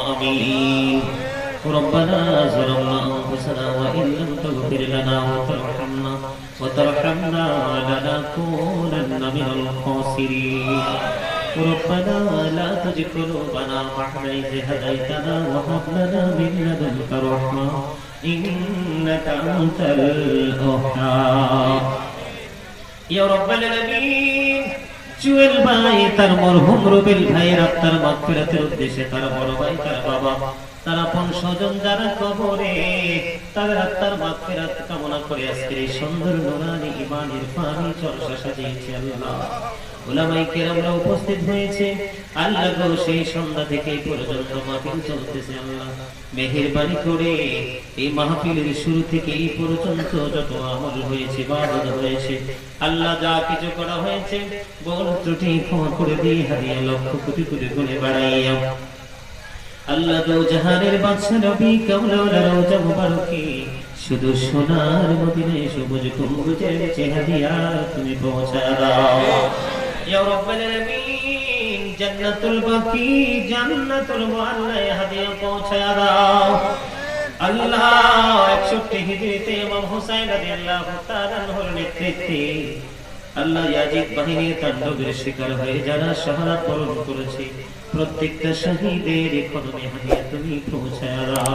آمين ربنا ظلمنا أنفسنا وإن لم تغفر لنا وترحمنا وترحمنا لنكونن من الخاسرين. ربنا لا تزغ قلوبنا بعد إذ هديتنا وهب لنا من لدنك رحمة إنك أنت الوهاب. يا رب العالمين. জুয়েল ভাই, তার মরহুম রবিল ভাইয়ের আত্মার মাগফিরাতের উদ্দেশ্যে তার বড় ভাই, তার বাবা, তার আপন স্বজন যারা কবরে তাদের আত্মার মাগফিরাত কামনা করে আজকের এই সুন্দর নুরানি ইমানের পানি চর্চা সাজিয়েছে আল্লাহ। ওলামাই কেরামরা উপস্থিত হয়েছে। আল্লাহ গো, সেই সন্ধ্যা থেকে পর্যন্ত মাহফিল চলতেছে আল্লাহ। মেহেরবানি করে এই মাহফিলের শুরু থেকে এই পর্যন্ত যত আমল হয়েছে বাদত হয়েছে, আল্লাহ যা কিছু করা হয়েছে বল ত্রুটি ক্ষমা করে দিয়ে হারিয়ে লক্ষ কোটি কোটি গুণে বাড়াইয়া। আল্লাহ দো জাহানের বাদশা নবী কামলাওয়ালা রওজা মুবারকে শুধু সোনার মদিনায় সবুজ গম্বুজের চেহারিয়া তুমি পৌঁছা দাও। ইয়া রাব্বাল আলামিন, জান্নাতুল বাকি, জান্নাতুল মুআল্লায় হাদিয়া পৌঁছা দাও। আল্লাহ 61 হিজরিতে ইমাম হুসাইন রাদিয়াল্লাহু তাআলা আনহুর নেতৃত্বে আল্লাহ ইয়াজিদ বাহিনীর তাণ্ডবের শিকার হয়ে যারা শাহাদাত বরণ করেছে, প্রত্যেকটা শহীদের কদমে হাদিয়া তুমি পৌঁছায় দাও।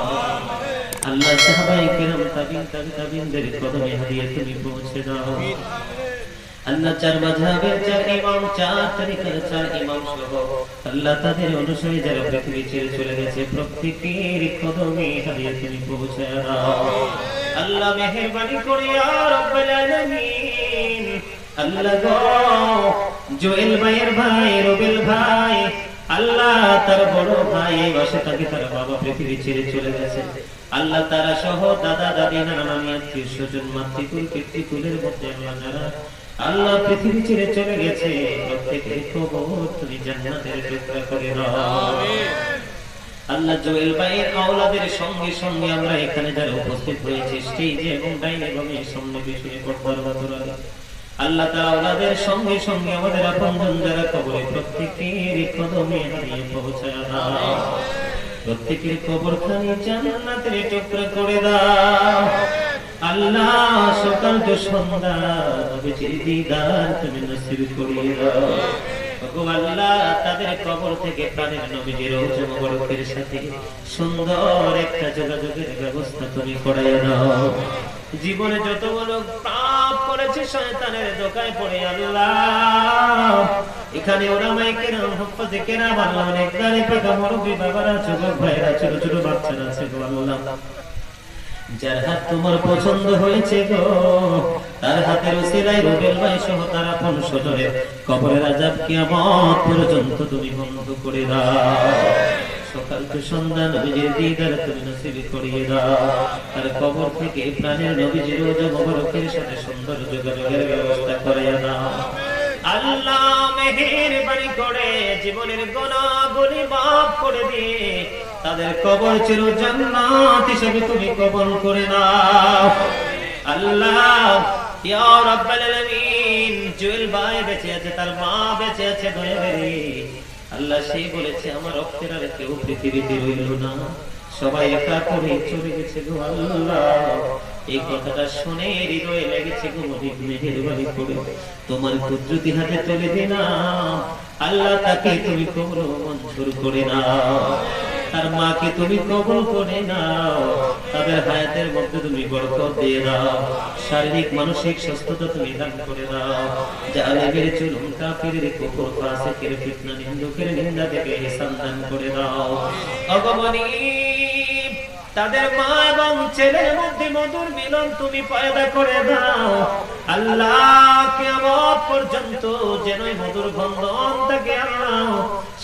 আল্লাহ সাহাবাই কিরাম তাবিন তাবিনদের কদমে হাদিয়া তুমি পৌঁছে দাও। আল্লাহ জোয়েল ভাইয়ের ভাই, রবিল ভাই, আল্লাহ তার বড় ভাই বসে থাকে তার বাবা পৃথিবী ছেড়ে চলে গেছে। আল্লাহ তারা সহ দাদা, দাদি, নানা, নানি, আত্মীয় স্বজন, মাতৃকুল মধ্যে আল্লাহ যারা আল্লাহ পৃথিবী ছেড়ে চলে গেছে। প্রত্যেকের কবর তুমি জান্নাতের টুকরা করে আল্লাহ জোয়েল ভাইয়ের আওলাদের সঙ্গে সঙ্গে আমরা এখানে যারা উপস্থিত হয়েছি স্টেজে এবং ডাইন এবং এই সামনে পিছনে পর্দার বাদরালে আল্লাহ তাআলা আওলাদের সঙ্গে সঙ্গে আমাদের আপনজন যারা কবরে প্রত্যেকের কদমে হারিয়ে পৌঁছায় প্রত্যেকের কবর খানি জান্নাতের টুকরা করে দাও। আল্লাহ সকাল তো সন্ধ্যা তুমি নসিব করিয়ে দাও। জীবনে যত বড় পাপ করেছে শয়তানের দোকায় পড়ে আল্লাহ। এখানে ওরা মাইকে নাম হফাজে কেনা বাংলা অনেক দাঁড়ে পাকা মুরব্বী বাবারা, যুবক ভাইরা ছোট ছোট বাচ্চারা আছে আল্লাহ। যার হাত তোমার পছন্দ হয়েছে গো, তার হাতের উসিলায় রুবেল ভাই সহ তার আপন সজরে। কবরের আজাব কিয়ামত পর্যন্ত তুমি বন্ধ করে দাও। সকাল তো সন্ধ্যা নবীজির দিদার তুমি নসিব করিয়ে দাও। তার কবর থেকে প্রাণের নবীজির সাথে সুন্দর যোগাযোগের ব্যবস্থা করে দাও। আল্লাহ মেহেরবানি করে জীবনের গুনাহগুলি মাফ করে দিয়ে তাদের কবর জান্নাত হিসেবে তুমি কবল করে আল্লাহ তার মা বেঁচে আছে আল্লাহ সেই বলেছে, আমার রক্তের আর কেউ পৃথিবীতে রইল না। সবাই একা করে চলে গেছে গো আল্লাহ। এই কথাটা শুনে হৃদয়ে লেগেছে গো করে। তোমার হাতে আল্লাহ তাকে তুমি কবল মঞ্জুর করে তার মাকে তুমি কবল করে নাও। তাদের হায়াতের মধ্যে তুমি দিয়ে দাও শারীরিক, মানসিক সুস্থতা তুমি দান করে দাও চুলুম কাফিরের কুকুর ফিতনা, নিন্দুকের নিন্দা থেকে ইহসান দান করে দাও ভগবানী তাদের মা এবং ছেলের মধ্যে মধুর মিলন তুমি পয়দা করে দাও। আল্লাহ কিয়ামত পর্যন্ত যেন মধুর বন্ধন আল্লাহ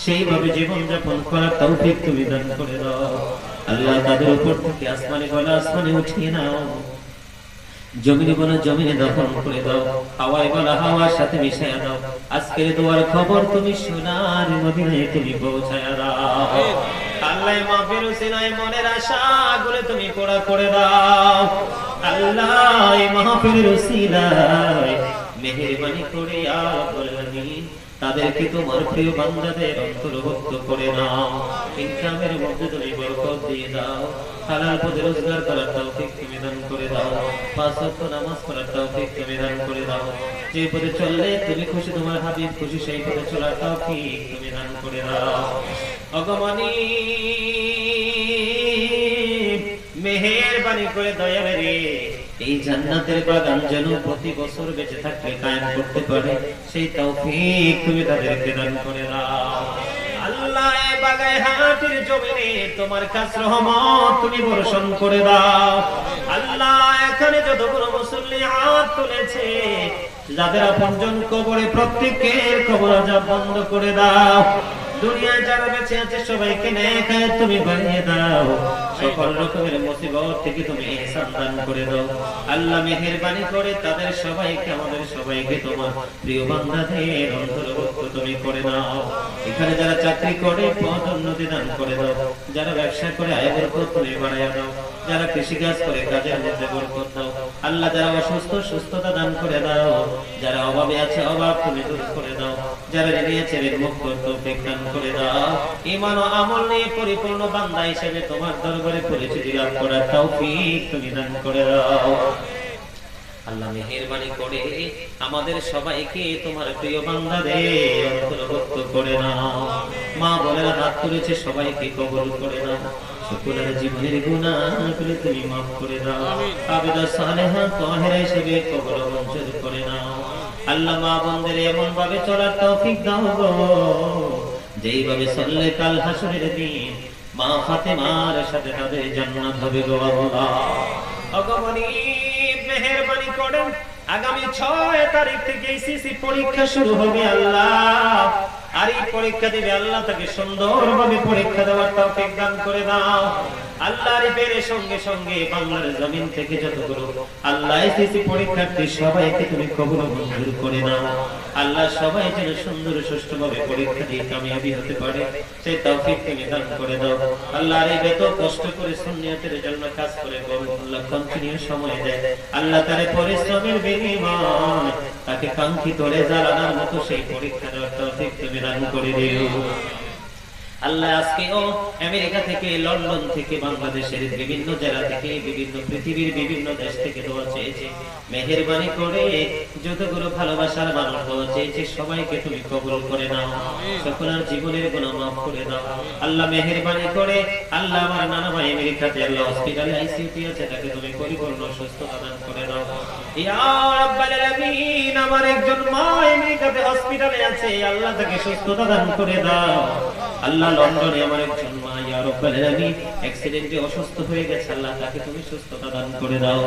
সেইভাবে করার তুমি দান করে দাও। আল্লাহ তাদের উপর থেকে আসমানে গলা আসমানে উঠিয়ে নাও। জমিনে বলা জমিনে দখল করে দাও। হাওয়ায় বলা হাওয়ার সাথে মিশাইয়া দাও। আজকের দোয়ার খবর তুমি সোনার মদিনায় তুমি পৌঁছায়া দাও। আল্লাহ মাফির সিনাই মনের আশা গুলো তুমি পুরা করে দাও। আল্লাহ এই মাহফিলের উসিলায় মেহেরবানি করে আর বলনি তাদেরকে তোমার প্রিয় বান্দাদের অন্তর্ভুক্ত করে নাও। ইনকামের মধ্যে তুমি বরকত দিয়ে দাও। হালাল পদে রোজগার করার তৌফিক তুমি দান করে দাও। পাঁচ ওয়াক্ত নামাজ পড়ার তৌফিক তুমি দান করে দাও। যে পথে চললে তুমি খুশি, তোমার হাবিব খুশি, সেই পথে চলার তৌফিক তুমি দান করে দাও। অগমনী মেহেরবানি করে দয়া রে এই জান্নাতের বাগান যেন প্রতি বছর বেঁচে কায়েম করতে পারে। সেই তুমি তাদেরকে দান করে দাও। তুলেছে, যাদের আপনজন কবরে প্রত্যেকের কবর আজাব বন্ধ করে দাও। দুনিয়ায় যারা বেঁচে আছে, সবাইকে নেখায় তুমি বানিয়ে দাও। সকল রকমের মুসিবত থেকে তুমি ইহসান করে দাও। আল্লাহ মেহেরবানি করে তাদের সবাইকে, আমাদের সবাইকে তোমার প্রিয় বান্দাদের অন্তর্ভুক্ত তুমি করে দাও এখানে যারা চাকরি করে পদোন্নতি দান করে দাও। যারা ব্যবসা করে, আয় বরকত তুমি বাড়াইয়া দাও। যারা কৃষিকাজ করে কাজের মধ্যে বরকত দাও। আল্লাহ যারা অসুস্থ, সুস্থতা দান করে দাও। যারা অভাবে আছে, অভাব তুমি দূর করে দাও। যারা ঋণী আছে, ঋণ মুক্ত তৌফিক দান করে দাও। ঈমান ও আমল নিয়ে পরিপূর্ণ বান্দা হিসেবে তোমার দরবারে পরিচিতি লাভ করার তৌফিক তুমি দান করে দাও। আল্লাহ মেহেরবানি করে আমাদের সবাইকে, তোমার প্রিয় বান্দাদের অন্তর্ভুক্ত করে নাও। মা বলেন হাত তুলেছে সবাইকে কবল করে সকলের জীবনের তুমি মাফ করে দাও। আবেদা সালেহা হিসেবে মঞ্জুর করে নাও। আল্লাহ মা এমন ভাবে চলার তৌফিক দাও গো। যেইভাবে চললে কাল হাসরের দিন মা ফাতেমার সাথে তাদের জান্নাত হবে গো আল্লাহ। মেহেরবানি করেন। আগামী ছয় তারিখ থেকে এসিসি পরীক্ষা শুরু হবে আল্লাহ। আর এই পরীক্ষা দেবে আল্লাহ তাকে সুন্দরভাবে পরীক্ষা দেওয়ার তাও দান করে দাও। আল্লাহর আল্লাহ সবাই যেন সুন্দর সুষ্ঠুভাবে পরীক্ষা দিয়ে কামিয়াবি হতে পারে, সেই তৌফিক তুমি দান করে দাও। আল্লাহ আর এই বেত কষ্ট করে সুন্নিয়তের জন্য কাজ করে কন্টিনিউ সময় দেয়। আল্লাহ তার পরিশ্রমের বিনিময় তাকে কাঙ্ক্ষিত রেজালানার মতো সেই পরীক্ষা দেওয়ার তৌফিক তুমি দান করে দিও। আল্লাহ আজকেও আমেরিকা থেকে, লন্ডন থেকে, বাংলাদেশের বিভিন্ন জেলা থেকে, বিভিন্ন পৃথিবীর বিভিন্ন দেশ থেকে দোয়া চেয়েছে। মেহেরবানি করে যতগুলো ভালোবাসার মানুষ দোয়া চেয়েছে, সবাইকে তুমি কবুল করে নাও। সকলের জীবনের গুণা মাফ করে দাও। আল্লাহ মেহেরবানি করে, আল্লাহ আমার নানা ভাই আমেরিকাতে, আল্লাহ হসপিটালে, আইসিইউতে আছে, তাকে তুমি পরিপূর্ণ সুস্থতা দান করে দাও। আমার একজন মা আমেরিকাতে হসপিটালে আছে, আল্লাহ তাকে সুস্থতা দান করে দাও। আল্লাহ লন্ডনে আমার একজন মা, ইয়া রাব্বাল আলামিন অ্যাক্সিডেন্টে অসুস্থ হয়ে গেছে, আল্লাহ তাকে তুমি সুস্থতা দান করে দাও।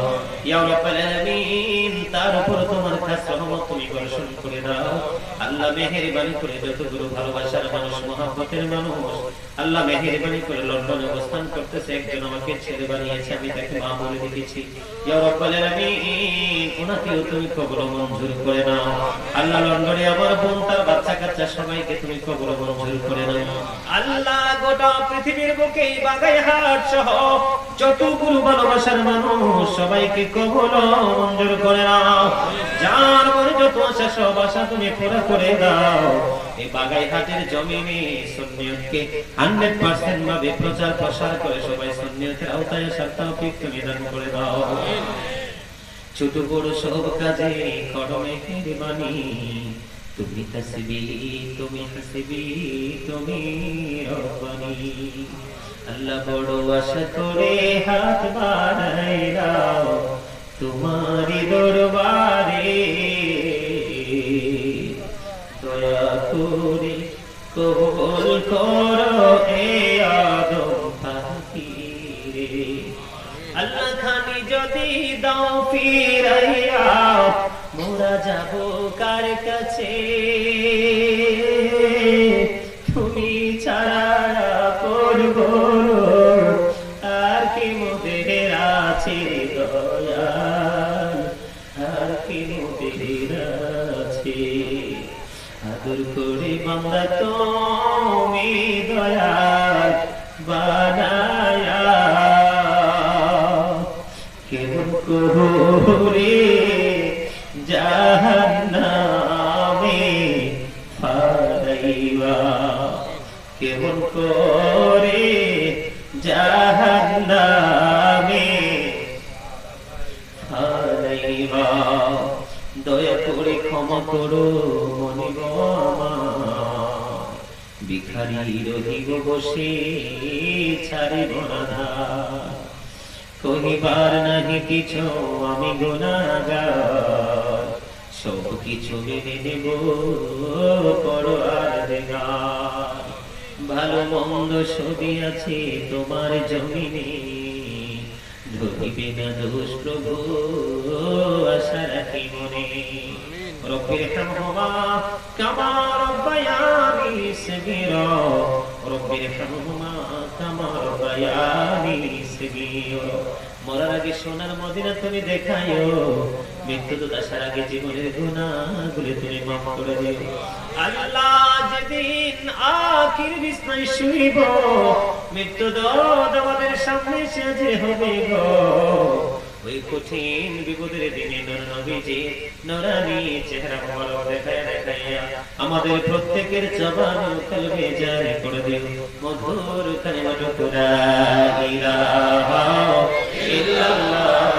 ইয়া রাব্বাল আলামিন, তার উপর তোমার খাস রহমত তুমি বর্ষণ করে দাও। আল্লাহ মেহেরবানি করে যতগুলো ভালোবাসার মানুষ, মহব্বতের মানুষ আল্লাহ মেহেরবানি করে লন্ডনে অবস্থান করতেছে, একজন আমাকে ছেলে বানিয়েছে, আমি তাকে মা বলে দেখেছি। ইয়া আলামিন তুমি কবুল মঞ্জুর করে নাও। আল্লাহ লন্ডনে আমার বোন, তার বাচ্চা কাচ্চা সবাইকে তুমি কবুল মঞ্জুর করে নাও। আল্লাহ গোটা পৃথিবীর বুকে বাগাইহাট সহ যতগুলো ভালোবাসার মানুষ সবাইকে কবুল মঞ্জুর করে নাও। যার মনে যত আশা, সব আশা তুমি পুরো করে দাও। এই জমিনে সুন্নিয়তকে 100% ভাবে প্রচার প্রসার করে সবাই আওতায় তুমি দান করে দাও। ছোট বড় সব কাজে করো মেহেরবানি তুমি তসবি তুমি হাসবি তুমি রব্বানি। আল্লাহ বড় আশা করে হাত বাড়াইলাও তোমারি দরবারে। দয়া করে কবল করো এ আদম পাখিরে আল্লাহ খানি যদি দাও ফিরাইয়া মোরা যাব কার কাছে? তুমি ছাড়া করব আর কি মোদের আছে আর কি মোদের আছে? আদর করে বাংলা তুমি দয়াল বানায়া। কেমন করে জাহান্নামে ফা কেমন করে জাহান্নামে হারাইবা দয়া করে ক্ষমা করো, মনে আমার। ভিখারি রহিব বসে ছাড়িব না। কহিবার নাহি কিছু, আমি গুণাগার সব কিছু মেনে নেব ভালো মন্দ সবই আছে তোমার জমিনে। ধরিবে না দোষ প্রভু, আশা রাখি মনে। রব্বির হামহুমা কামা রব্বায়ানি সগীরা রব্বির হামহুমা কামা রব্বায়ানি সগীরা মরার আগে সোনার মদিনা তুমি দেখায়ো মৃত্যু তো আসার আগে জীবনের গুনাহগুলো তুমি মাফ করে দিও। আল্লাহ যেদিন আখির শুইব মৃত্যু আমাদের সামনে সাজে হবে গো। ওই কঠিন বিপদের দিনে নরানি চেহারা মোবারক দেখায় দেখাইয়া আমাদের প্রত্যেকের জবান করে দিও। মধুর কালিমাটুকু লা ইলাহা illallah